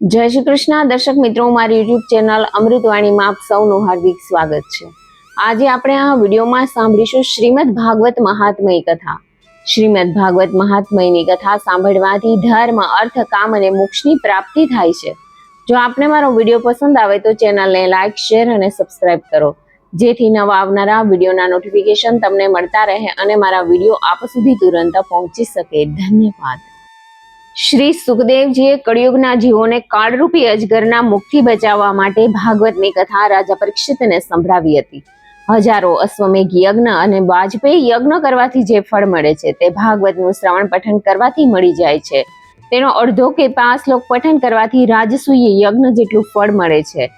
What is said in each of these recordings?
જય શ્રી કૃષ્ણ. દર્શક મિત્રો, મારી યુટ્યુબ ચેનલ અમૃતવાણીમાં આપ સૌનું હાર્દિક સ્વાગત છે. આજે આપણે આ વિડીયોમાં સાંભળીશું શ્રીમદ ભાગવત મહાત્મય કથા. શ્રીમદ ભાગવત મહાત્મયની કથા સાંભળવાથી ધર્મ, અર્થ, કામ અને મોક્ષની પ્રાપ્તિ થાય છે. જો આપને મારો વીડિયો પસંદ આવે તો ચેનલને લાઇક શેર અને સબસ્ક્રાઇબ કરો. જેથી નવા આવનારા વિડીયોના નોટિફિકેશન તમને મળતા રહે અને મારા વીડિયો આપ સુધી તુરંત પહોંચી શકે. ધન્યવાદ. શ્રી સુખદેવજીએ કળિયુગના જીવોને કાળરૂપી અજગરના મુખથી બચાવવા માટે ભાગવતની કથા રાજા પરીક્ષિતને સંભળાવી હતી. હજારો અશ્વમેઘ યજ્ઞ અને વાજપેયી યજ્ઞ કરવાથી જે ફળ મળે છે તે ભાગવતનું શ્રવણ પઠન કરવાથી મળી જાય છે. તેનો અડધો કે પાંચ શ્લોક પઠન કરવાથી રાજસૂય યજ્ઞ જેટલું ફળ મળે છે.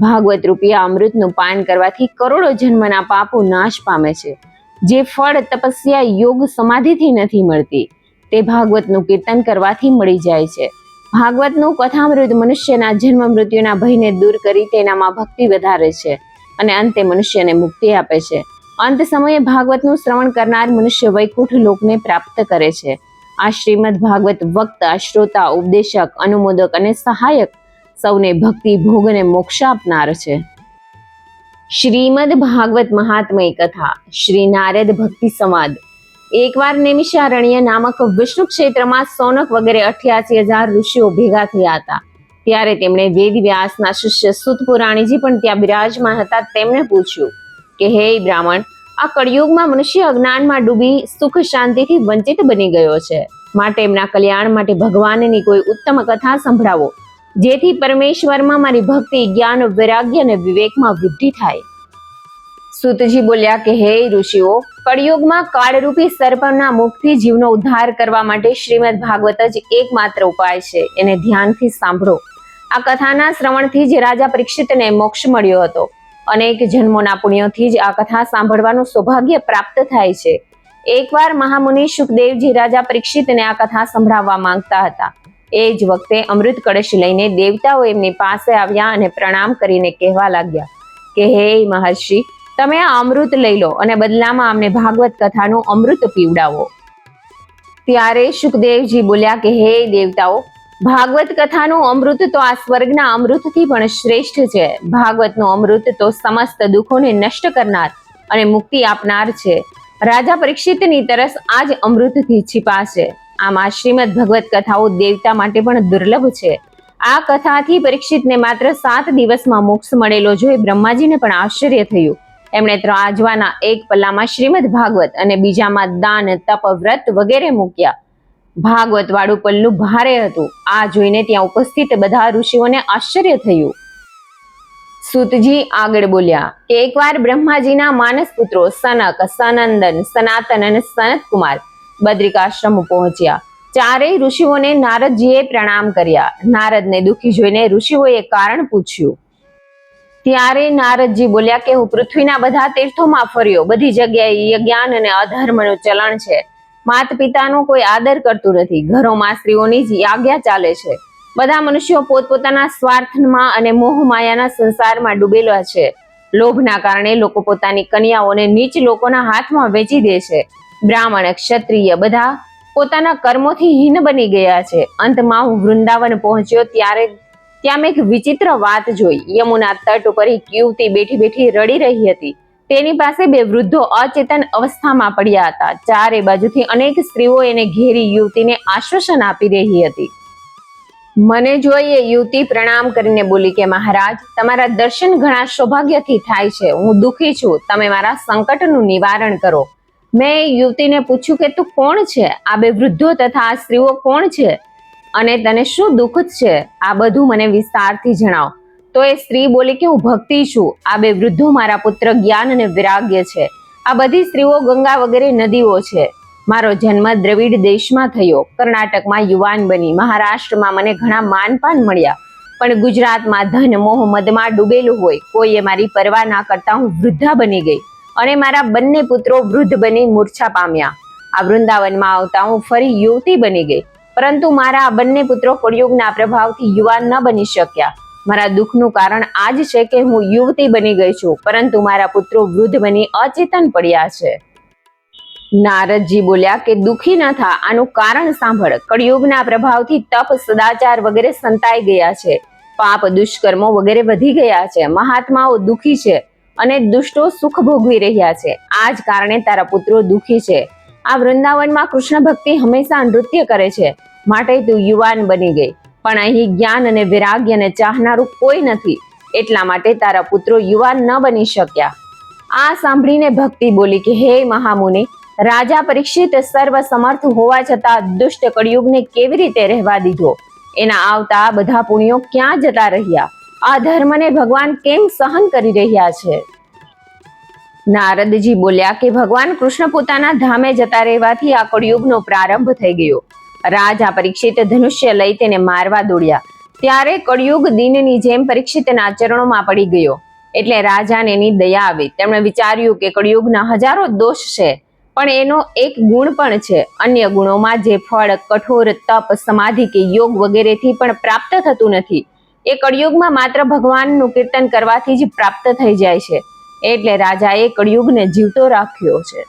ભાગવત રૂપિયા અમૃતનું પાન કરવાથી કરોડો જન્મના પાપો નાશ પામે છે. જે ફળ તપસ્યા યોગ સમાધિથી નથી મળતી. તે ભાગવતનું કીર્તન કરવાથી મળી જાય છે. ભાગવતનું કથામૃત મનુષ્યના જન્મ મૃત્યુના ભયને દૂર કરી તેનામાં ભક્તિ વધારે છે અને અંતે મનુષ્યને મુક્તિ આપે છે. અંત સમયે ભાગવતનું શ્રવણ કરનાર મનુષ્ય વૈકુંઠ લોકને પ્રાપ્ત કરે છે. આ શ્રીમદ ભાગવત વક્તા શ્રોતા, ઉપદેશક, અનુમોદક અને સહાયક સૌને ભક્તિ, ભોગ અને મોક્ષ આપનાર છે. શ્રીમદ ભાગવત મહાત્મય કથા, શ્રી નારદ ભક્તિ સંવાદ. એકવાર નેમિષારણ્ય નામક વિષ્ણુ ક્ષેત્રમાં સોનક વગેરે અઠ્યાસી હજાર ઋષિઓ ભેગા થયા હતા. ત્યારે તેમણે વેદ વ્યાસના શિષ્ય સુત પુરાણીજી પણ ત્યાં બિરાજમાન હતા. તેમણે પૂછ્યું કે, હે બ્રાહ્મણ, આ કળિયુગમાં મનુષ્ય અજ્ઞાનમાં ડૂબી સુખ શાંતિથી વંચિત બની ગયો છે. માટે એમના કલ્યાણ માટે ભગવાનની કોઈ ઉત્તમ કથા સંભળાવો, જેથી પરમેશ્વરમાં મારી ભક્તિ, જ્ઞાન, વૈરાગ્ય અને વિવેકમાં વૃદ્ધિ થાય. સુતજી બોલ્યા કે, હે ઋષિઓ, કળિયુગમાં કાળરૂપી સર્પના મુખથી જીવનો ઉદ્ધાર કરવા માટે શ્રીમદ ભાગવત જ એકમાત્ર ઉપાય છે. એને ધ્યાનથી સાંભળો. આ કથાના શ્રવણથી જ રાજા પરીક્ષિતને મોક્ષ મળ્યો હતો. અનેક જન્મોના પુણ્યોથી જ આ કથા સાંભળવાનું સૌભાગ્ય પ્રાપ્ત થાય છે. એકવાર મહામુનિ સુખદેવજી રાજા પરીક્ષિતને આ કથા સંભળાવવા માંગતા હતા. એ જ વખતે અમૃત કળશ લઈને દેવતાઓ એમની પાસે આવ્યા અને પ્રણામ કરીને કહેવા લાગ્યા કે, હે મહર્ષિ તમે આ અમૃત લઈ લો અને બદલામાં અમને ભાગવત કથાનું અમૃત પીવડાવો. ત્યારે સુખદેવજી બોલ્યા કે, હે દેવતાઓ, ભાગવત કથાનું અમૃત તો આ સ્વર્ગના અમૃતથી પણ શ્રેષ્ઠ છે. ભાગવતનું અમૃત તો સમસ્ત દુઃખોને નષ્ટ કરનાર અને મુક્તિ આપનાર છે. રાજા પરીક્ષિતની તરસ આ જ અમૃતથી છીપાશે. આમાં શ્રીમદ ભગવત કથાઓ દેવતા માટે પણ દુર્લભ છે. આ કથાથી પરીક્ષિતને માત્ર સાત દિવસમાં મોક્ષ મળેલો જોઈ બ્રહ્માજીને પણ આશ્ચર્ય થયું. એમણે ત્રાજવાના એક પલ્લામાં શ્રીમદ ભાગવત અને બીજામાં દાન, તપ, વ્રત વગેરે મૂક્યા. ભાગવત વાળું પલ્લું ભારે હતું. આ જોઈને ત્યાં ઉપસ્થિત બધા ઋષિઓને આશ્ચર્ય થયું. સુતજી આગળ બોલ્યા, કે એકવાર બ્રહ્માજીના માનસ પુત્રો સનક, સનંદન, સનાતન અને સનત કુમાર બદ્રિકાશ્રમ પહોંચ્યા. ચારેય ઋષિઓને નારદજીએ પ્રણામ કર્યા. નારદને દુઃખી જોઈને ઋષિઓએ કારણ પૂછ્યું ત્યારે નારદજી બોલ્યા કે હું પૃથ્વીના બધા તીર્થોમાં ફર્યો. બધી જગ્યાએ યજ્ઞાન અને અધર્મનું ચલણ છે. માત પિતાનો કોઈ આદર કરતું નથી. ઘરોમાં સ્ત્રીઓની જ આજ્ઞા ચાલે છે. બધા મનુષ્યો પોતપોતાના સ્વાર્થમાં અને મોહ માયાના સંસારમાં ડૂબેલા છે. લોભના કારણે લોકો પોતાની કન્યાઓને નીચ લોકોના હાથમાં વેચી દે છે. બ્રાહ્મણ ક્ષત્રિય બધા પોતાના કર્મોથી હીન બની ગયા છે. અંતમાં હું વૃંદાવન પહોંચ્યો ત્યારે ત્યાં એક વિચિત્ર વાત જોઈ. યમુના તટ ઉપર એક યુવતી બેઠી બેઠી રડી રહી હતી. તેની પાસે બે વૃદ્ધો અચેતન અવસ્થામાં પડ્યા હતા. ચારે બાજુથી અનેક સ્ત્રીઓ એને ઘેરી યુવતીને આશ્વાસન આપી રહી હતી. મને જોઈએ યુવતી, પ્રણામ કરીને બોલી કે, મહારાજ, તમારા દર્શન ઘણા સૌભાગ્યથી થાય છે. હું દુઃખી છું. તમે મારા સંકટનું નિવારણ કરો. મેં યુવતીને પૂછ્યું કે, તું કોણ છે? આ બે વૃદ્ધો તથા આ સ્ત્રીઓ કોણ છે? અને તને શું દુઃખ છે? આ બધું મને વિસ્તારથી જણાવ. તો એ સ્ત્રી બોલી કે, હું ભક્તિ છું. આ બે વૃદ્ધો મારા પુત્ર જ્ઞાન અને વિરાગ્ય છે. આ બધી સ્ત્રીઓ ગંગા વગેરે નદીઓ છે. મારો જન્મ દ્રવિડ દેશમાં થયો. કર્ણાટકમાં યુવાન બની. મહારાષ્ટ્રમાં મને ઘણા માનપાન મળ્યા. પણ ગુજરાતમાં ધન, મોહ, મદમાં ડૂબેલું હોય. કોઈએ મારી પરવા ના કરતા હું વૃદ્ધા બની ગઈ અને મારા બંને પુત્રો વૃદ્ધ બની મૂર્છા પામ્યા. આ વૃંદાવનમાં આવતા હું ફરી યુવતી બની ગઈ. પરંતુ મારા આ બંને પુત્રો કળિયુગના પ્રભાવથી યુવાન ન બની શક્યા. મારા દુઃખનું કારણ આ જ છે કે હું યુવતી બની ગઈ છું, પરંતુ મારા પુત્રો વૃદ્ધ બની અચેતન પડ્યા છે. નારદજી બોલ્યા કે, દુખી ન થા, આનું કારણ સાંભળ. કળિયુગના પ્રભાવથી તપ, સદાચાર વગેરે સંતાઈ ગયા છે. પાપ, દુષ્કર્મો વગેરે વધી ગયા છે. મહાત્માઓ દુખી છે અને દુષ્ટો સુખ ભોગવી રહ્યા છે. આ જ કારણે તારા પુત્રો દુખી છે. આ વૃંદાવનમાં કૃષ્ણ ભક્તિ હંમેશા નૃત્ય કરે છે. માટે તું યુવાન બની ગઈ. પણ અહીં જ્ઞાન અને વિરાગ્યને ચાહનારું કોઈ નથી. એટલા માટે તારા પુત્રો યુવાન ન બની શક્યા. આ સાંભળીને ભક્તિ બોલી કે, હે મહામુનિ, રાજા પરીક્ષિત સર્વ સમર્થ હોવા છતાં દુષ્ટ કળિયુગને કેવી રીતે રહેવા દીધો? એના આવતા બધા પુણ્યો ક્યાં જતા રહ્યા? આ ધર્મને ભગવાન કેમ સહન કરી રહ્યા છે? નારદજી બોલ્યા કે, ભગવાન કૃષ્ણ પોતાના ધામે જતા રહેવાથી આ કળયુગનો પ્રારંભ થઈ ગયો. રાજા પરીક્ષિત ધનુષ્ય લઈ તેને મારવા દોડ્યા. ત્યારે કળિયુગ દિનની જેમ પરીક્ષિતના ચરણોમાં પડી ગયો. એટલે રાજાને એની દયા આવી. તેમણે વિચાર્યું કે કળયુગના હજારો દોષ છે, પણ એનો એક ગુણ પણ છે. અન્ય ગુણોમાં જે ફળ, કઠોર, તપ, સમાધિ કે યોગ વગેરેથી પણ પ્રાપ્ત થતું નથી, એ કળિયુગમાં માત્ર ભગવાનનું કીર્તન કરવાથી જ પ્રાપ્ત થઈ જાય છે. એટલે રાજાએ કળિયુગને જીવતો રાખ્યો છે.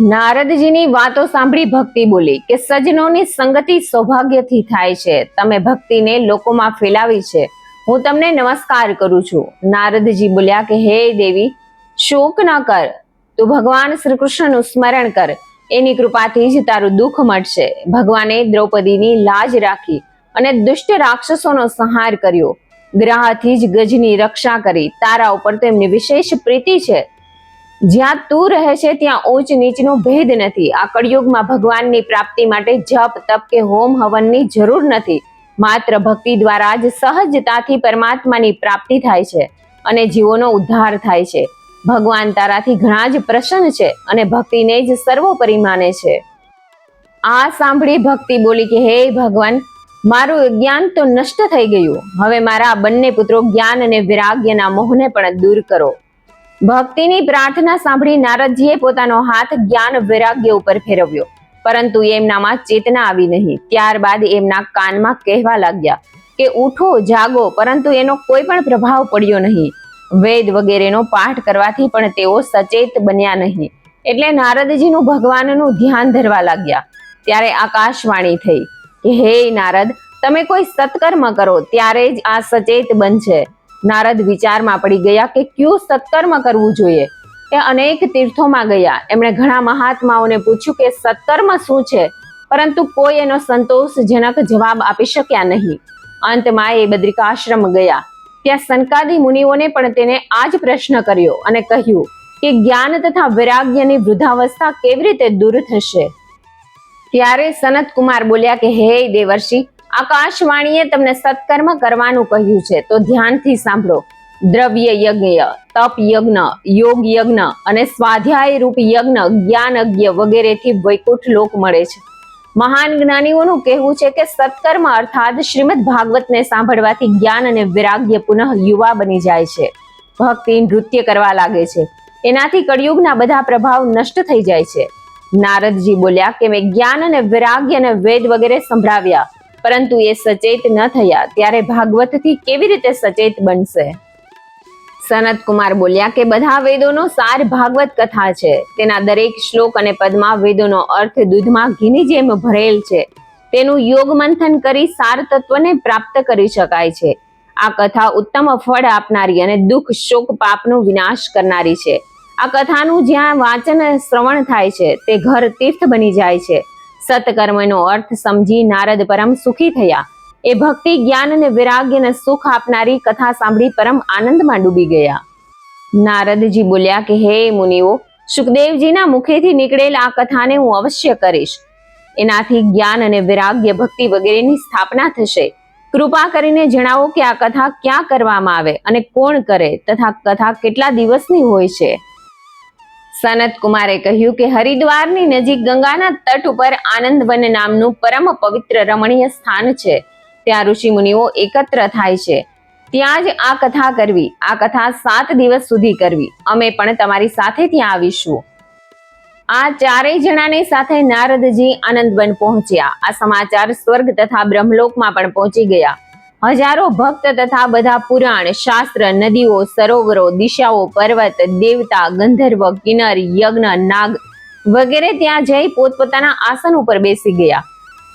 નારદજીની વાતો સાંભળી ભક્તિ બોલી કે સજનોની સંગતિ સૌભાગ્યથી થાય છે. તમે ભક્તિને લોકોમાં ફેલાવી છે. હું તમને નમસ્કાર કરું છું. નારદજી બોલ્યા કે, હે દેવી, શોક ન કર. તું ભગવાન શ્રી કૃષ્ણનું સ્મરણ કર. એની કૃપાથી જ તારું દુઃખ મટશે ભગવાને દ્રૌપદીની લાજ રાખી અને દુષ્ટ રાક્ષસોનો સંહાર કર્યો. ગ્રહથી જ ગજની રક્ષા કરી. તારા ઉપર તેમની વિશેષ પ્રીતિ છે. જ્યાં તું રહે છે, ત્યાં ઊંચ નીચનો ભેદ નથી. આ કળિયુગમાં ભગવાનની પ્રાપ્તિ માટે જપ, તપ કે હોમ હવનની જરૂર નથી. માત્ર ભક્તિ દ્વારા જ સહજતાથી પરમાત્માની પ્રાપ્તિ થાય છે અને જીવોનો ઉદ્ધાર થાય છે. ભગવાન તારાથી ઘણા જ પ્રસન્ન છે અને ભક્તિને જ સર્વોપરી માને છે. આ સાંભળી ભક્તિ બોલી કે, હે ભગવાન મારું જ્ઞાન તો નષ્ટ થઈ ગયું. હવે મારા બંને પુત્રો જ્ઞાન અને વિરાગ્યના મોહને પણ દૂર કરો. ભક્તિની પ્રાર્થના સાંભળી નારદજીએ પોતાનો હાથ જ્ઞાન વૈરાગ્ય ઉપર ફેરવ્યો. પરંતુ એમનામાં ચેતના આવી નહીં. ત્યારબાદ એમના કાનમાં કહેવા લાગ્યા કે, ઉઠો, જાગો, પરંતુ એનો કોઈ પણ પ્રભાવ પડ્યો નહીં. વેદ વગેરેનો પાઠ કરવાથી પણ તેઓ સચેત બન્યા નહીં. એટલે નારદજીનું ભગવાનનું ધ્યાન ધરવા લાગ્યા. ત્યારે આકાશવાણી થઈ. હે નારદ, તમે કોઈ સત્કર્મ કરો ત્યારે જ આ સચેત બનશે. નારદ વિચારમાં પડી ગયા કે કયું સત્કર્મ કરવું જોઈએ? એ અનેક તીર્થોમાં ગયા. એમણે ઘણા મહાત્માઓને પૂછ્યું કે સત્કર્મ શું છે? પરંતુ કોઈ એનો સંતોષજનક જવાબ આપી શક્યા નહીં. અંતમાં એ બદ્રિકાશ્રમ ગયા. ત્યાં સનકાદી મુનિઓને પણ તેને આ જ પ્રશ્ન કર્યો અને કહ્યું કે જ્ઞાન તથા વૈરાગ્યની વૃદ્ધાવસ્થા કેવી રીતે દૂર થશે? ત્યારે સનત કુમાર બોલ્યા કે, હે દેવર્ષિ, આકાશવાણીએ તમને સત્કર્મ કરવાનું કહ્યું છે, તો ધ્યાનથી સાંભળો. દ્રવ્ય યજ્ઞ, તપ યજ્ઞ, યોગ યજ્ઞ અને સ્વાધ્યાય રૂપ યજ્ઞ, જ્ઞાન યજ્ઞ વગેરેથી વૈકુંઠ લોક મળે છે. મહાન જ્ઞાનીઓનું કહેવું છે કે, સત્કર્મ અર્થાત શ્રીમદ ભાગવતને સાંભળવાથી જ્ઞાન અને વિરાગ્ય પુનઃ યુવા બની જાય છે. ભક્તિ, નૃત્ય કરવા લાગે છે. એનાથી કળિયુગના બધા પ્રભાવ નષ્ટ થઈ જાય છે. નારદજી બોલ્યા કે મેં જ્ઞાન અને વૈરાગ્ય અને વેદ વગેરે સંભળાવ્યા, પરંતુ એ સચેત ન થયા. ત્યારે ભાગવતથી કેવી રીતે સચેત બનશે? સનત કુમાર બોલ્યા કે બધા વેદોનો સાર ભાગવત કથા છે. તેના દરેક શ્લોક અને પદમાં વેદોનો અર્થ દૂધમાં ઘીની જેમ ભરેલ છે. તેનું યોગ મંથન કરી સાર તત્વને પ્રાપ્ત કરી શકાય છે. આ કથા ઉત્તમ ફળ આપનારી અને દુઃખ શોક પાપનો વિનાશ કરનારી છે. આ કથાનું જ્યાં વાંચન શ્રવણ થાય છે, તે ઘર તીર્થ બની જાય છે. સતકર્મનો અર્થ સમજી નારદ પરમ સુખી થયા. એ ભક્તિ, જ્ઞાન અને વૈરાગ્યને સુખ આપનારી કથા સાંભળી પરમ આનંદમાં ડૂબી ગયા. નારદજી બોલ્યા કે, હે મુનિઓ, સુખદેવજીના મુખેથી નીકળેલ આ કથાને હું અવશ્ય કરીશ. એનાથી જ્ઞાન અને વૈરાગ્ય, ભક્તિ વગેરેની સ્થાપના થશે. કૃપા કરીને જણાવો કે આ કથા ક્યાં કરવામાં આવે અને કોણ કરે તથા કથા કેટલા દિવસની હોય છે. સનત કુમારે કહ્યું કે હરિદ્વારની નજીક ગંગાના તટ ઉપર આનંદવન નામનું પરમ પવિત્ર રમણીય સ્થાન છે. ત્યાં ઋષિ મુનિઓ એકત્ર થાય છે. ત્યાં જ આ કથા કરવી, આ કથા સાત દિવસ સુધી કરવી. અમે પણ તમારી સાથે ત્યાં આવીશું. આ ચારેય જણાની સાથે નારદજી આનંદવન પહોંચ્યા. આ સમાચાર સ્વર્ગ તથા બ્રહ્મલોકમાં પણ પહોંચી ગયા. હજારો ભક્ત તથા બધા પુરાણ, શાસ્ત્ર, નદીઓ, સરોવરો, દિશાઓ, પર્વત, દેવતા, ગંધર્વ, કિન્નર, યજ્ઞ, નાગ વગેરે ત્યાં જઈ પોતપોતાના આસન ઉપર બેસી ગયા.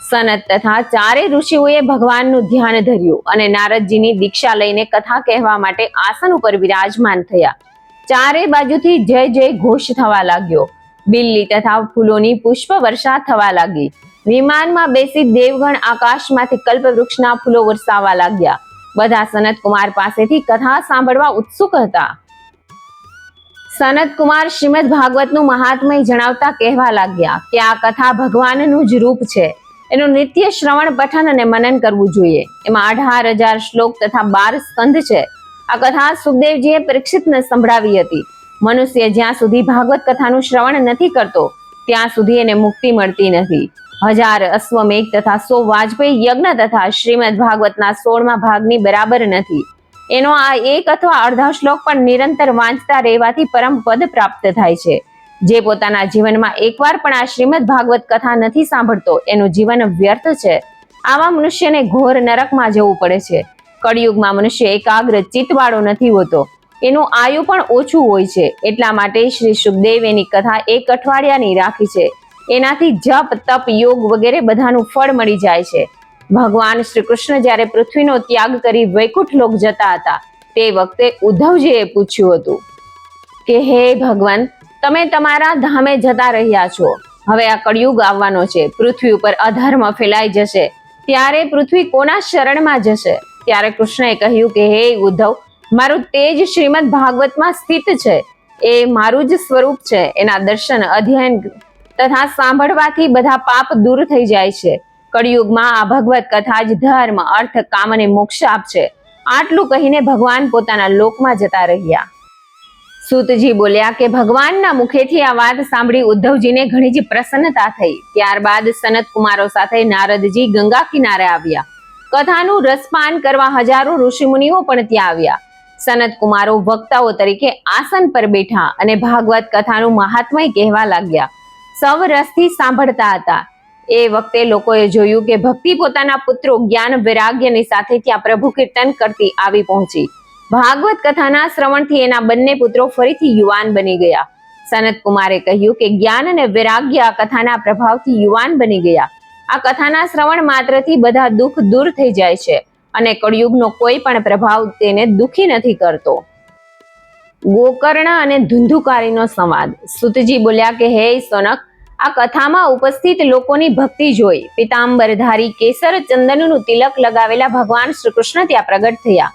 સનત તથા ચારે ઋષિઓએ ભગવાનનું ધ્યાન ધર્યું અને નારદજીની દીક્ષા લઈને કથા કહેવા માટે આસન ઉપર વિરાજમાન થયા. ચારે બાજુથી જય જય ઘોષ થવા લાગ્યો. બિલ્લી તથા ફૂલોની પુષ્પ વર્ષા થવા લાગી. વિમાનમાં બેસી દેવગણ આકાશમાંથી કલ્પવૃક્ષના ફૂલો વરસાવા લાગ્યા. બધા સનત કુમાર પાસેથી કથા સાંભળવા ઉત્સુક હતા. સનત કુમાર શ્રીમદ ભાગવતનું મહાત્મય જણાવતા કહેવા લાગ્યા કે આ કથા ભગવાનનું જ રૂપ છે. એનું નિત્ય શ્રવણ, પઠન અને મનન કરવું જોઈએ. એમાં અઢાર હજાર શ્લોક તથા બાર સ્કંધ છે. આ કથા સુખદેવજીએ પરીક્ષિતને સંભળાવી હતી. મનુષ્ય જ્યાં સુધી ભાગવત કથાનું શ્રવણ નથી કરતો, ત્યાં સુધી એને મુક્તિ મળતી નથી. હજાર અશ્વમેઘ તથા સો વાજપેયી યજ્ઞ તથા શ્રીમદ ભાગવતના સોળમાં ભાગની બરાબર નથી. એનો આ એક અથવા અડધા શ્લોક પણ નિરંતર વાંચતા રહેવાથી પરમ પદ પ્રાપ્ત થાય છે. જે પોતાના જીવનમાં એકવાર પણ આ શ્રીમદ ભાગવત કથા નથી સાંભળતો, એનું જીવન વ્યર્થ છે. આવા મનુષ્યને ઘોર નરકમાં જવું પડે છે. કળિયુગમાં મનુષ્ય એકાગ્ર ચિત્તવાળો નથી હોતો. એનું આયુ પણ ઓછું હોય છે. એટલા માટે શ્રી સુખદેવ એની કથા એક અઠવાડિયાની રાખી છે. એનાથી જપ, તપ, યોગ વગેરે બધાનું ફળ મળી જાય છે. ભગવાન શ્રી કૃષ્ણ જ્યારે પૃથ્વીનો ત્યાગ કરી વૈકુંઠ લોક જતા હતા, તે વખતે ઉદ્ધવજીએ પૂછ્યું હતું કે, હે ભગવાન, તમે તમારા ધામે જતા રહ્યા છો. હવે આ કળિયુગ આવવાનો છે. પૃથ્વી ઉપર અધર્મ ફેલાઈ જશે. ત્યારે પૃથ્વી કોના શરણમાં જશે? ત્યારે કૃષ્ણએ કહ્યું કે, હે ઉદ્ધવ, મારું તેજ શ્રીમદ ભાગવતમાં સ્થિત છે. એ મારું જ સ્વરૂપ છે. એના દર્શન અધ્યયન તથા સાંભળવાથી બધા પાપ દૂર થઈ જાય છે. કળિયુગમાં આ ભગવત કથા જ ધર્મ, અર્થ, કામ અને મોક્ષ આપશે. આટલું કહીને ભગવાન પોતાના લોકમાં જતા રહ્યા. સુતજી બોલ્યા કે, ભગવાનના મુખેથી આ વાત સાંભળી ઉદ્ધવજીને ઘણી જ પ્રસન્નતા થઈ. ત્યારબાદ સનત કુમારો સાથે નારદજી ગંગા કિનારે આવ્યા. કથાનું રસપાન કરવા હજારો ઋષિમુનિઓ પણ ત્યાં આવ્યા. સનત કુમારો વક્તાઓ તરીકે આસન પર બેઠા અને ભાગવત કથાનું મહાત્મય કહેવા લાગ્યા. સૌ રસથી સાંભળતા હતા. એ વખતે લોકોએ જોયું કે ભક્તિ પોતાના પુત્રો જ્ઞાન વૈરાગ્યની સાથે ત્યાં પ્રભુ કીર્તન કરતી આવી પહોંચી. ભાગવત કથાના શ્રવણથી એના બંને પુત્રો ફરીથી યુવાન બની ગયા. સનત કુમારે કહ્યું કે જ્ઞાન અને વૈરાગ્ય આ કથાના પ્રભાવથી યુવાન બની ગયા. આ કથાના શ્રવણ માત્રથી બધા દુઃખ દૂર થઈ જાય છે અને કળિયુગનો કોઈ પણ પ્રભાવ તેને દુઃખી નથી કરતો. ગોકર્ણ અને ધુંધુકારીનો સંવાદ. સુતજી બોલ્યા કે, હે સોનક, આ કથામાં ઉપસ્થિત લોકોની ભક્તિ જોઈ. પિતાંબરધારી કેસર ચંદનનું તિલક લગાવેલા ભગવાન શ્રી કૃષ્ણ ત્યાં પ્રગટ થયા.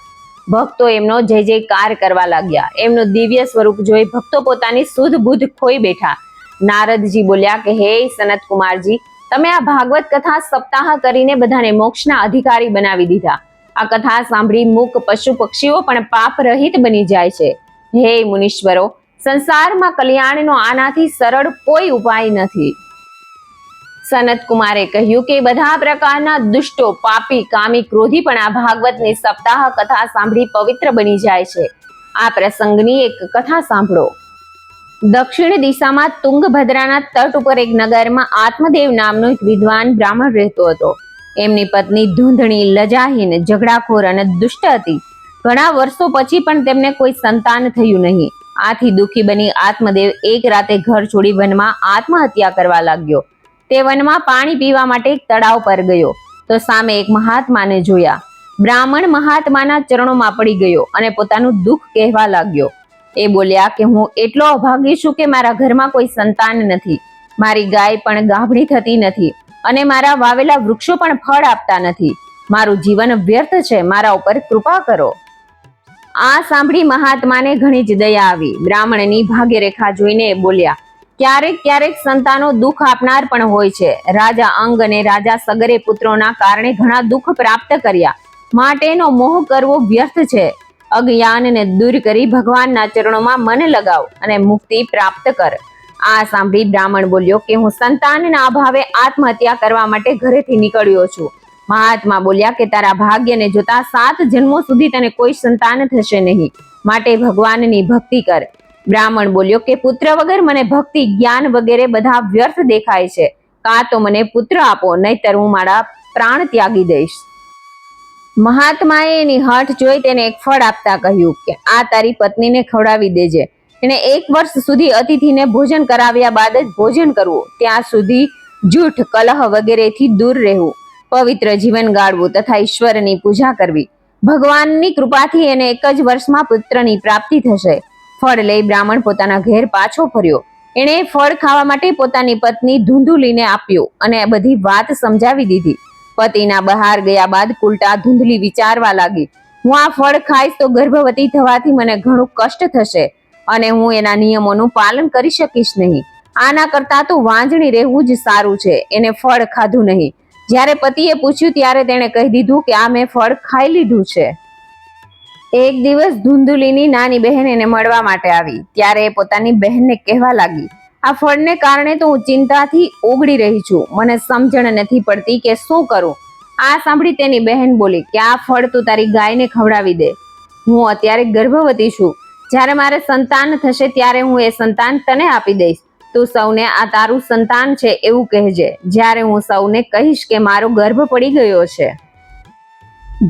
ભક્તો એમનો જય જયકાર કરવા લાગ્યા. એમનું દિવ્ય સ્વરૂપ જોઈ ભક્તો પોતાની સુધ બુદ્ધ ખોઈ બેઠા. નારદજી બોલ્યા કે, હે સનત કુમારજી, તમે આ ભાગવત કથા સપ્તાહ કરીને બધાને મોક્ષના અધિકારી બનાવી દીધા. આ કથા સાંભળી મૂક પશુ પક્ષીઓ પણ પાપ રહિત બની જાય છે. હે મુનીશ્વરો, સંસારમાં કલ્યાણનો આનાથી સરળ કોઈ ઉપાય નથી. સનત કુમારે કહ્યું કે બધા પ્રકારના દુષ્ટો, પાપી, કામી, ક્રોધી પણ આ ભાગવતની સપ્તાહ કથા સાંભળી પવિત્ર બની જાય છે. આ પ્રસંગની એક કથા સાંભળો. દક્ષિણ દિશામાં તુંગભદ્રાના તટ ઉપર એક નગરમાં આત્મદેવ નામનો એક વિદ્વાન બ્રાહ્મણ રહેતો હતો. એમની પત્ની ધૂંધણી, લજાહીન, ઝઘડાખોર અને દુષ્ટ હતી. ઘણા વર્ષો પછી પણ તેમને કોઈ સંતાન થયું નહીં. આથી દુઃખી બની આત્મદેવ એક રાતે ઘર છોડી વનમાં આત્મહત્યા કરવા લાગ્યો. તે વનમાં પાણી પીવા માટે એક તળાવ પર ગયો. તો સામે એક મહાત્માને જોયા. બ્રાહ્મણ મહાત્માના ચરણોમાં પડી ગયો અને પોતાનું દુઃખ કહેવા લાગ્યો. એ બોલ્યા કે હું એટલો અભાગી છું કે મારા ઘરમાં કોઈ સંતાન નથી. મારી ગાય પણ ગાભણી થતી નથી અને મારા વાવેલા વૃક્ષો પણ ફળ આપતા નથી. મારું જીવન વ્યર્થ છે, મારા ઉપર કૃપા કરો. આ સાંભળી મહાત્માને ઘણી જ દયા આવી. બ્રાહ્મણની ભાગ્યરેખા જોઈને બોલ્યા, ક્યારેક ક્યારેક સંતાનો દુઃખ આપનાર પણ હોય છે. રાજા અંગ અને રાજા સગરે પુત્રોના કારણે ઘણા દુઃખ પ્રાપ્ત કર્યા. માટેનો મોહ કરવો વ્યર્થ છે. અજ્ઞાનને દૂર કરી ભગવાનના ચરણોમાં મન લગાવ અને મુક્તિ પ્રાપ્ત કર. આ સાંભળી બ્રાહ્મણ બોલ્યો, કે હું સંતાનના અભાવે આત્મહત્યા કરવા માટે ઘરેથી નીકળ્યો છું. મહાત્મા બોલ્યા કે, તારા ભાગ્યને જોતા સાત જન્મો સુધી તને કોઈ સંતાન થશે નહીં. માટે ભગવાનની ભક્તિ કર. બ્રાહ્મણ બોલ્યો કે, પુત્ર વગર મને ભક્તિ, જ્ઞાન વગેરે બધા વ્યર્થ દેખાય છે. કાં તો મને પુત્ર આપો, નહીતર હું મારા પ્રાણ ત્યાગી દઈશ. મહાત્માએ એની હઠ જોઈ તેને એક ફળ આપતા કહ્યું કે, આ તારી પત્નીને ખવડાવી દેજે. એણે એક વર્ષ સુધી અતિથિને ભોજન કરાવ્યા બાદ જ ભોજન કરવું. ત્યાં સુધી જૂઠ, કલહ વગેરેથી દૂર રહેવું. પવિત્ર જીવન ગાળવું તથા ઈશ્વરની પૂજા કરવી. ભગવાનની કૃપાથી એને એક જ વર્ષમાં પુત્રની પ્રાપ્તિ થશે. ફળ લઈ બ્રાહ્મણ પોતાના ઘેર પાછો ફર્યો. એણે ફળ ખાવા માટે પોતાની પત્ની ધૂંધુલીને આપ્યું અને બધી વાત સમજાવી દીધી. પતિના બહાર ગયા બાદ કુલટા ધૂંધલી વિચારવા લાગી. હું આ ફળ ખાઈશ તો ગર્ભવતી થવાથી મને ઘણું કષ્ટ થશે અને હું એના નિયમોનું પાલન કરી શકીશ નહીં. આના કરતા તો વાંજણી રહેવું જ સારું છે. એને ફળ ખાધું નહીં. જ્યારે પતિએ પૂછ્યું ત્યારે તેણે કહી દીધું કે આ મેં ફળ ખાઈ લીધું છે. એક દિવસ ધુંધુલીની નાની બહેન એને મળવા માટે આવી. ત્યારે એ પોતાની બહેનને કહેવા લાગી, આ ફળને કારણે તો હું ચિંતાથી ઓગળી રહી છું. મને સમજણ નથી પડતી કે શું કરું. આ સાંભળી તેની બહેન બોલી, કે આ ફળ તું તારી ગાયને ખવડાવી દે. હું અત્યારે ગર્ભવતી છું. જ્યારે મારે સંતાન થશે ત્યારે હું એ સંતાન તને આપી દઈશ. તું સૌને આ તારું સંતાન છે એવું કહેજે. જ્યારે હું સૌને કહીશ કે મારો ગર્ભ પડી ગયો છે.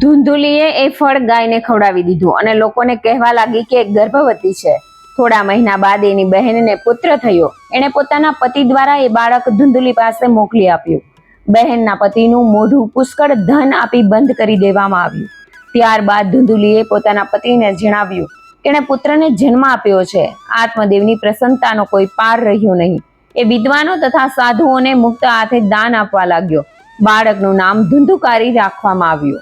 ધુંધુલીએ એ ફળ ગાયને ખવડાવી દીધું અને લોકોને કહેવા લાગી કે ગર્ભવતી છે. થોડા મહિના બાદ એની બહેનને પુત્ર થયો. એણે પોતાના પતિ દ્વારા એ બાળક ધુંધુલી પાસે મોકલી આપ્યું. બહેનના પતિનું મોઢું પુષ્કળ ધન આપી બંધ કરી દેવામાં આવ્યું. ત્યારબાદ ધુંધુલીએ પોતાના પતિને જણાવ્યું એણે પુત્રને જન્મ આપ્યો છે. આત્મદેવની પ્રસન્નતાનો કોઈ પાર રહ્યો નહીં. એ વિદ્વાનો તથા સાધુઓને મુક્ત હાથે દાન આપવા લાગ્યો. બાળકનું નામ ધુંધુકારી રાખવામાં આવ્યું.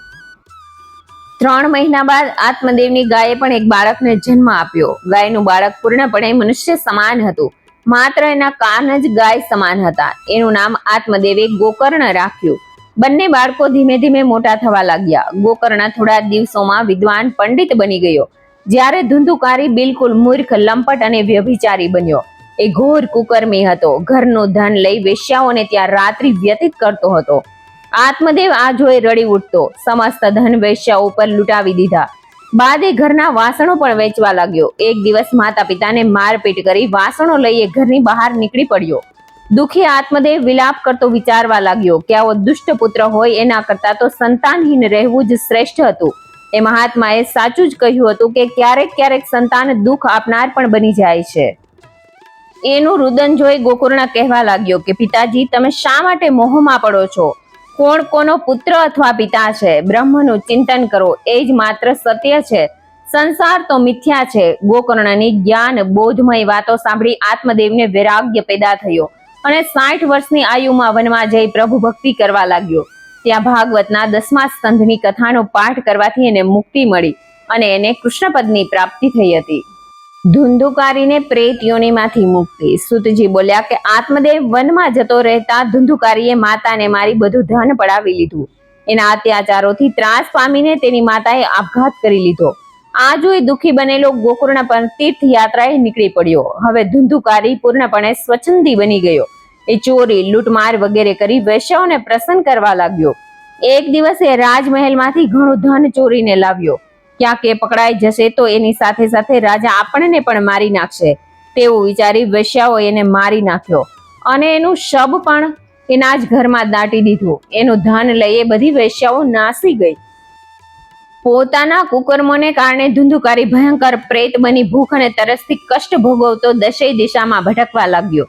ત્રણ મહિના બાદ આત્મદેવની ગાયે પણ એક બાળકને જન્મ આપ્યો. ગાયનું બાળક પૂર્ણપણે મનુષ્ય સમાન હતું. માત્ર એના કાન જ ગાય સમાન હતા. એનું નામ આત્મદેવે ગોકર્ણ રાખ્યું. બંને બાળકો ધીમે ધીમે મોટા થવા લાગ્યા. ગોકર્ણ થોડા દિવસોમાં વિદ્વાન પંડિત બની ગયો. જ્યારે ધુંધુકારી બિલકુલ મૂર્ખ, લંપટ અને વ્યભિચારી બન્યો. એ ઘોર કુકર્મી હતો. ઘરનું ધન લઈ વેશ્યાઓને ત્યાં રાત્રિ વ્યતીત કરતો હતો. આત્મદેવ આ જોઈ રડી ઉઠતો. સમસ્ત ધન વેશ્યાઓ પર લૂંટાવી દીધા. બાદ ઘરના વાસણો પણ વેચવા લાગ્યો. એક દિવસ માતા પિતાને મારપીટ કરી વાસણો લઈ ઘરની બહાર નીકળી પડ્યો. દુખી આત્મદેવ વિલાપ કરતો વિચારવા લાગ્યો કે આવો દુષ્ટ પુત્ર હોય એના કરતા તો સંતાનહીન રહેવું જ શ્રેષ્ઠ હતું. એ મહાત્માએ સાચું જ કહ્યું હતું કે ક્યારેક ક્યારેક સંતાન દુઃખ આપનાર પણ બની જાય છે. એનું રુદન જોઈ ગોકુર્ણ કહેવા લાગ્યો કે, પિતાજી, તમે શા માટે મોહમાં પડો છો? કોણ કોનો પુત્ર અથવા પિતા છે? બ્રહ્મનું ચિંતન કરો. એ જ માત્ર સત્ય છે. સંસાર તો મિથ્યા છે. ગોકર્ણની જ્ઞાન, બોધમય વાતો સાંભળી આત્મદેવને વૈરાગ્ય પેદા થયો અને સાઠ વર્ષની આયુમાં વનમાં જઈ પ્રભુ ભક્તિ કરવા લાગ્યો. ત્યાં ભાગવતના દસમા સ્કંધની કથાનો પાઠ કરવાથી એને મુક્તિ મળી અને એને કૃષ્ણપદની પ્રાપ્તિ થઈ હતી. ધુંધુકારીને પ્રેત યોનિમાંથી મુક્તિ. સુતજી બોલ્યા કે, આત્મદેવ વનમાં જતો રહેતા ધુંધુકારીએ માતાને મારી બધું ધન પડાવી લીધું. એના અત્યાચારોથી ત્રાસ પામીને તેની માતાએ આપઘાત કરી લીધો. આ જોઈ દુઃખી બનેલો ગોકુર્ણ પણ તીર્થયાત્રાએ નીકળી પડ્યો. હવે ધુંધુકારી પૂર્ણપણે સ્વચ્છંદી બની ગયો. એ ચોરી, લૂંટમાર વગેરે કરી વૈશ્યોને પ્રસન્ન કરવા લાગ્યો. એક દિવસે રાજમહેલમાંથી ઘણું ધન ચોરીને લાવ્યો. ક્યાંક એ પકડાઈ જશે તો એની સાથે સાથે રાજા આપણને પણ મારી નાખશે, તેવું વિચારી વૈશ્યાઓ એને મારી નાખ્યો. અને એનું શબ પણ એના જ ઘરમાં દાટી દીધું. એનું ધન લઈ એ બધી વૈશ્યાઓ નાસી ગઈ. પોતાના કુકર્મોને કારણે ધુંધુકારી, ભયંકર પ્રેત બની ભૂખ અને તરસથી કષ્ટ ભોગવતો દશેય દિશામાં ભટકવા લાગ્યો.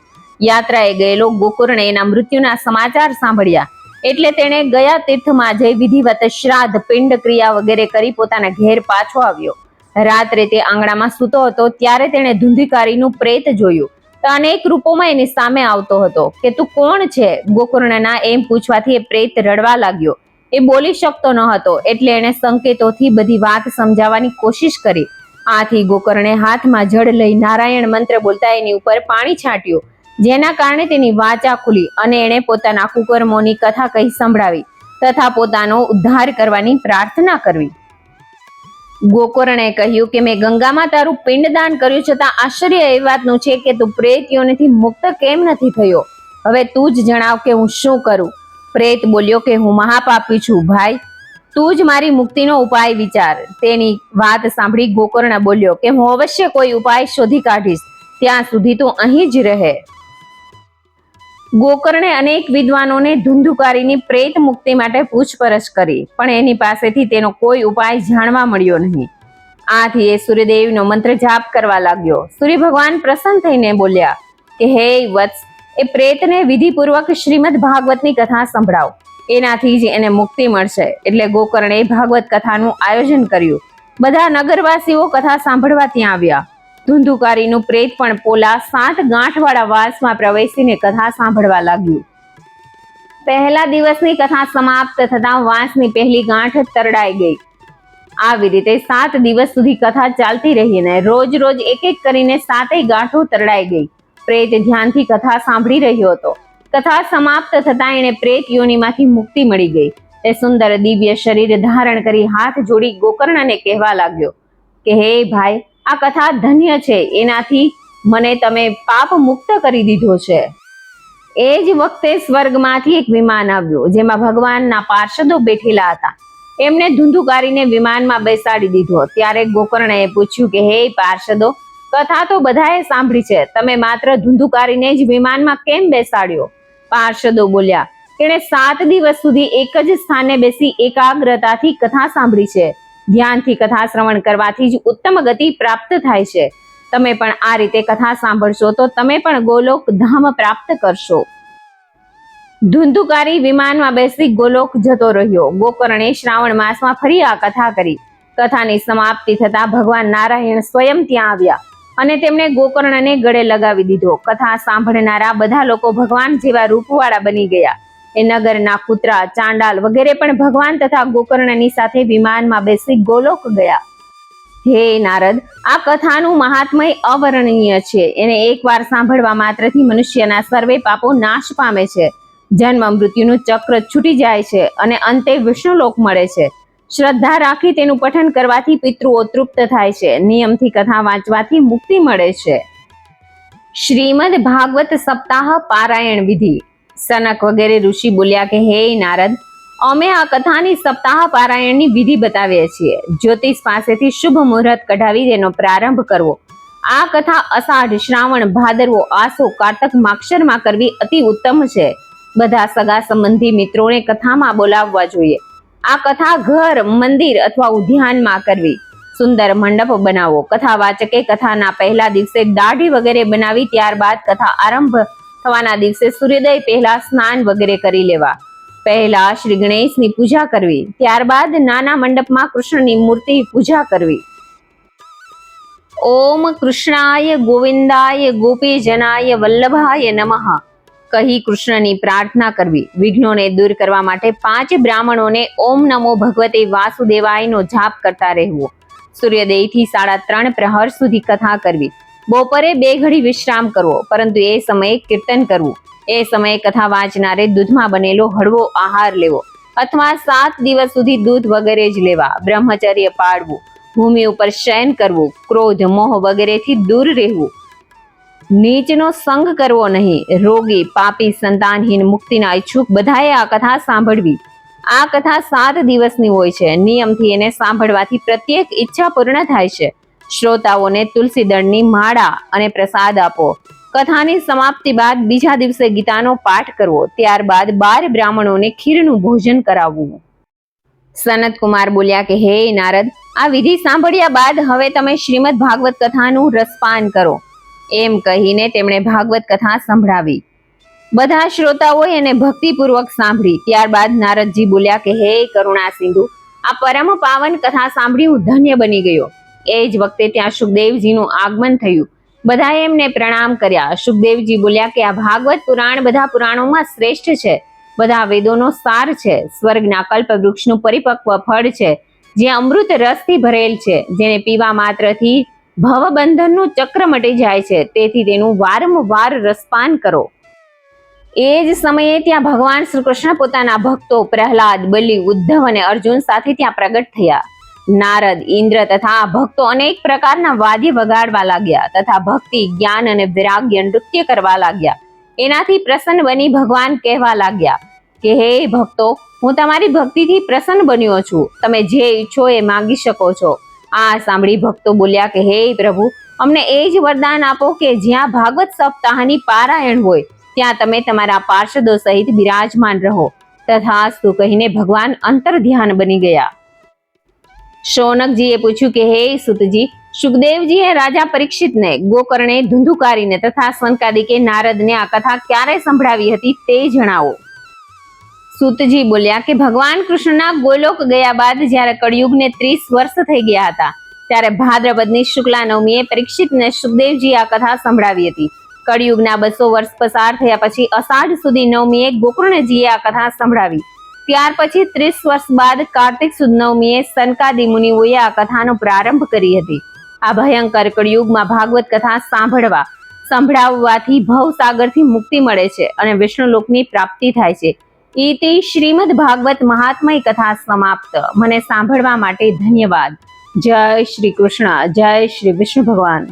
યાત્રાએ ગયેલો ગોકુર્ણે એના મૃત્યુના સમાચાર સાંભળ્યા. એટલે તેણે ગયા તીર્થમાં જઈ વિધિવત શ્રાદ્ધ, પિંડ ક્રિયા વગેરે કરી પોતાના ઘેર પાછો આવ્યો. રાત્રે તે આંગણામાં સૂતો હતો, ત્યારે તેણે ધુંધીકારીનું પ્રેત જોયું. તો અનેક રૂપોમાં એની સામે આવતો હતો કે, તું કોણ છે? ગોકર્ણના એમ પૂછવાથી એ પ્રેત રડવા લાગ્યો. એ બોલી શકતો ન હતો, એટલે એણે સંકેતોથી બધી વાત સમજાવવાની કોશિશ કરી. આથી ગોકર્ણે હાથમાં જળ લઈ નારાયણ મંત્ર બોલતા એની ઉપર પાણી છાંટ્યું. જેના કારણે તેની વાચા ખુલી અને એણે પોતાના કુકર્મોની કથા કહી સંભળાવી તથા પોતાનો ઉદ્ધાર કરવાની પ્રાર્થના કરવી. ગોકર્ણે કહ્યું કે મેં ગંગામાં તારું પિંડદાન કર્યું છતાં આશ્ચર્ય એ વાતનું છે કે તું પ્રેત મુક્ત કેમ નથી થયો? હવે તું જ જણાવ કે હું શું કરું? પ્રેત બોલ્યો કે હું મહાપાપી છું ભાઈ. તું જ મારી મુક્તિનો ઉપાય વિચાર. તેની વાત સાંભળી ગોકર્ણ બોલ્યો કે હું અવશ્ય કોઈ ઉપાય શોધી કાઢીશ. ત્યાં સુધી તું અહીં જ રહે. ગોકર્ણે અનેક વિદ્વાનોને ધુંધુકારીની પ્રેત મુક્તિ માટે પૂછપરછ કરી, પણ એની પાસેથી તેનો કોઈ ઉપાય જાણવા મળ્યો નહીં. આથી એ સૂર્યદેવનો મંત્ર જાપ કરવા લાગ્યો. સૂર્ય ભગવાન પ્રસન્ન થઈને બોલ્યા, કે હે વત્સ, એ પ્રેતને વિધિપૂર્વક શ્રીમદ ભાગવતની કથા સંભળાવ. એનાથી જ એને મુક્તિ મળશે. એટલે ગોકર્ણે ભાગવત કથાનું આયોજન કર્યું. બધા નગરવાસીઓ કથા સાંભળવા ત્યાં આવ્યા. ધુંધુકારીનું પ્રેત પણ પોલા સાત ગાંઠવાળા વાસમાં પ્રવેશીને કથા સાંભળવા લાગ્યું. પહેલા દિવસની કથા સમાપ્ત થતાં વાંસની પહેલી ગાંઠ તરડાઈ ગઈ. આવી રીતે સાત દિવસ સુધી કથા ચાલતી રહી અને રોજ રોજ એક એક કરીને સાતેય ગાંઠો તરડાઈ ગઈ. પ્રેત ધ્યાનથી કથા સાંભળી રહ્યો હતો. કથા સમાપ્ત થતાં એણે પ્રેત યોનિમાંથી મુક્તિ મળી ગઈ. તે સુંદર દિવ્ય શરીર ધારણ કરી હાથ જોડી ગોકર્ણને કહેવા લાગ્યો. કે હે ભાઈ આ કથા ધન્ય છે. એનાથી મને તમે પાપ મુક્ત કરી દીધો છે. એ જ વખતે સ્વર્ગમાંથી એક વિમાન આવ્યું, જેમાં ભગવાનના પાર્ષદો બેઠેલા હતા. એમને ધૂંધુકારીને વિમાનમાં બેસાડી દીધો. ત્યારે ગોકર્ણએ પૂછ્યું કે, હે પાર્ષદો, કથા તો બધાએ સાંભળી છે. તમે માત્ર ધૂંધુકારીને જ વિમાનમાં કેમ બેસાડ્યો? પાર્ષદો બોલ્યા, તેણે સાત દિવસ સુધી એક જ સ્થાને બેસી એકાગ્રતાથી કથા સાંભળી છે. ધ્યાનથી કથા શ્રવણ કરવાથી જ ઉત્તમ ગતિ પ્રાપ્ત થાય છે. તમે પણ આ રીતે કથા સાંભળશો તો તમે પણ ગોલોક ધામ પ્રાપ્ત કરશો. ધુંધુકારી વિમાનમાં બેસી ગોલોક જતો રહ્યો. ગોકર્ણે શ્રાવણ માસમાં ફરી આ કથા કરી. કથાની સમાપ્તિ થતા ભગવાન નારાયણ સ્વયં ત્યાં આવ્યા અને તેમણે ગોકર્ણને ગળે લગાવી દીધો. કથા સાંભળનારા બધા લોકો ભગવાન જેવા રૂપવાળા બની ગયા. એ નગરના પુત્રા, ચાંડાલ વગેરે પણ ભગવાન તથા ગોકર્ણની સાથે વિમાનમાં બેસી ગોલોક ગયા. હે નારદ, આ કથાનું મહાત્મય અવર્ણનીય છે. એને એકવાર સાંભળવા માત્રથી મનુષ્યના સર્વે પાપો નાશ પામે છે. જન્મ મૃત્યુનું ચક્ર છૂટી જાય છે અને અંતે વિષ્ણુલોક મળે છે. શ્રદ્ધા રાખી તેનું પઠન કરવાથી પિતૃઓ તૃપ્ત થાય છે. નિયમથી કથા વાંચવાથી મુક્તિ મળે છે. શ્રીમદ ભાગવત સપ્તાહ પારાયણ વિધિ. સનક વગેરે ઋષિ બોલ્યા કે, હે નારદ, અમે આ કથાની સપ્તાહ પારાયણની વિધિ બતાવીએ છીએ. જ્યોતિષ પાસેથી શુભ મુહૂર્ત કઢાવી તેનો પ્રારંભ કરવો. આ કથા અષાઢ શ્રાવણ ભાદરવો આસો કારતક માક્ષરમાં કરવી અતિ ઉત્તમ છે. બધા સગા સંબંધી મિત્રોને કથામાં બોલાવવા જોઈએ. આ કથા ઘર, મંદિર અથવા ઉદ્યાનમાં કરવી. સુંદર મંડપ બનાવો. કથા વાચકે કથાના પહેલા દિવસે દાઢી વગેરે બનાવી ત્યારબાદ કથા આરંભ થવાના દિવસે સૂર્યોદય પહેલા સ્નાન વગેરે કરી લેવા. પહેલા શ્રી ગણેશની પૂજા કરવી, ત્યારબાદ નાના મંડપમાં કૃષ્ણની મૂર્તિ પૂજા કરવી. ઓમ કૃષ્ણાય ગોવિંદાય ગોપીજનાય વલ્લભાય નમઃ. કહી કૃષ્ણની પ્રાર્થના કરવી. વિઘ્નોને દૂર કરવા માટે પાંચ બ્રાહ્મણોને ઓમ નમો ભગવતે વાસુદેવાયનો જાપ કરતા રહેવો. સૂર્યોદયથી સાડા ત્રણ પ્રહર સુધી કથા કરવી. બપોરે બે ઘડી વિશ્રામ કરવો, પરંતુ એ સમયે કીર્તન કરવું. એ સમયે કથા વાંચનારે દૂધમાં બનેલો હળવો આહાર લેવો. અથવા સાત દિવસ સુધી દૂધ વગેરે જ લેવા, બ્રહ્મચર્ય પાળવું, ભૂમિ ઉપર શયન કરવું, ક્રોધ, મોહ વગેરેથી દૂર રહેવું. નીચનો સંગ કરવો નહીં, રોગી, પાપી, સંતાનહીન, મુક્તિના ઈચ્છુક બધાએ આ કથા સાંભળવી. આ કથા સાત દિવસની હોય છે. નિયમથી એને સાંભળવાથી પ્રત્યેક ઈચ્છા પૂર્ણ થાય છે. શ્રોતાઓને તુલસી દળની માળા અને પ્રસાદ આપો. કથાની સમાપ્તિ બાદ બીજા દિવસે ગીતાનો પાઠ કરવો. ત્યારબાદ બાર બ્રાહ્મણોને ખીરનું ભોજન કરાવવું. સનત કુમાર બોલ્યા કે, હે નારદ, આ વિધિ સાંભળ્યા બાદ હવે તમે શ્રીમદ ભાગવત કથાનું રસપાન કરો. એમ કહીને તેમણે ભાગવત કથા સંભળાવી. બધા શ્રોતાઓએ એને ભક્તિપૂર્વક સાંભળી. ત્યારબાદ નારદજી બોલ્યા કે, હે કરુણા સિંધુ, આ પરમ પાવન કથા સાંભળી હું ધન્ય બની ગયો. એ જ વખતે ત્યાં સુખદેવજીનું આગમન થયું. બધાએ એમને પ્રણામ કર્યા. સુખદેવજી બોલ્યા કે આ ભાગવત પુરાણ બધા પુરાણોમાં શ્રેષ્ઠ છે. બધા વેદોનો સાર છે. સ્વર્ગના કલ્પ વૃક્ષનું પરિપક્વ ફળ છે. જે અમૃત રસથી ભરેલ છે. જેને પીવા માત્રથી ભવબંધનનું ચક્ર મટી જાય છે. તેથી તેનું વારંવાર રસપાન કરો. એ જ સમયે ત્યાં ભગવાન શ્રી કૃષ્ણ પોતાના ભક્તો પ્રહલાદ, બલિ, ઉદ્ધવ અને અર્જુન સાથે ત્યાં પ્રગટ થયા. નારદ, ઇન્દ્ર તથા ભક્તો અનેક પ્રકારના વાદ્ય વગાડવા લાગ્યા તથા ભક્તિ, જ્ઞાન અને વિરાગ્ય નૃત્ય કરવા લાગ્યા. એનાથી પ્રસન્ન બની ભગવાન કહેવા લાગ્યા કે, હે ભક્તો, હું તમારી ભક્તિથી પ્રસન્ન બન્યો છું. તમે જે ઈચ્છો એ માગી શકો છો. આ સાંભળી ભક્તો બોલ્યા કે, હે પ્રભુ, અમને એ જ વરદાન આપો કે જ્યાં ભાગવત સપ્તાહની પારાયણ હોય, ત્યાં તમે તમારા પાર્ષદો સહિત બિરાજમાન રહો. તથા કહીને ભગવાન અંતર ધ્યાન બની ગયા. શૌનકજીએ પૂછ્યું કે, હે સુતજી સુખદેવજીએ રાજા પરીક્ષિતને ગોકર્ણે ધુંધુકારીને તથા સનકાદિકે નારદને આ કથા ક્યારે સંભળાવી હતી તે જણાવો. સુતજી બોલ્યા કે, ભગવાન કૃષ્ણના ગોલોક ગયા બાદ જ્યારે કળિયુગને ત્રીસ વર્ષ થઈ ગયા હતા, ત્યારે ભાદ્રપદની શુક્લા નવમીએ પરીક્ષિતને સુખદેવજી આ કથા સંભળાવી હતી. કળિયુગના બસો વર્ષ પસાર થયા પછી અષાઢ સુધી નવમીએ ગોકર્ણજીએ આ કથા સંભળાવી. ત્યાર પછી ત્રીસ વર્ષ બાદ કાર્તિક સુદ નવમીએ સનકાદી મુનિઓએ આ કથાનો પ્રારંભ કરી હતી. આ ભયંકર કળિયુગમાં ભાગવત કથા સાંભળવા, સંભળાવવાથી ભવસાગરથી મુક્તિ મળે છે અને વિષ્ણુલોકની પ્રાપ્તિ થાય છે. ઇતિ શ્રીમદ ભાગવત મહાત્મય કથા સમાપ્ત. મને સાંભળવા માટે ધન્યવાદ. જય શ્રી કૃષ્ણ. જય શ્રી વિષ્ણુ ભગવાન.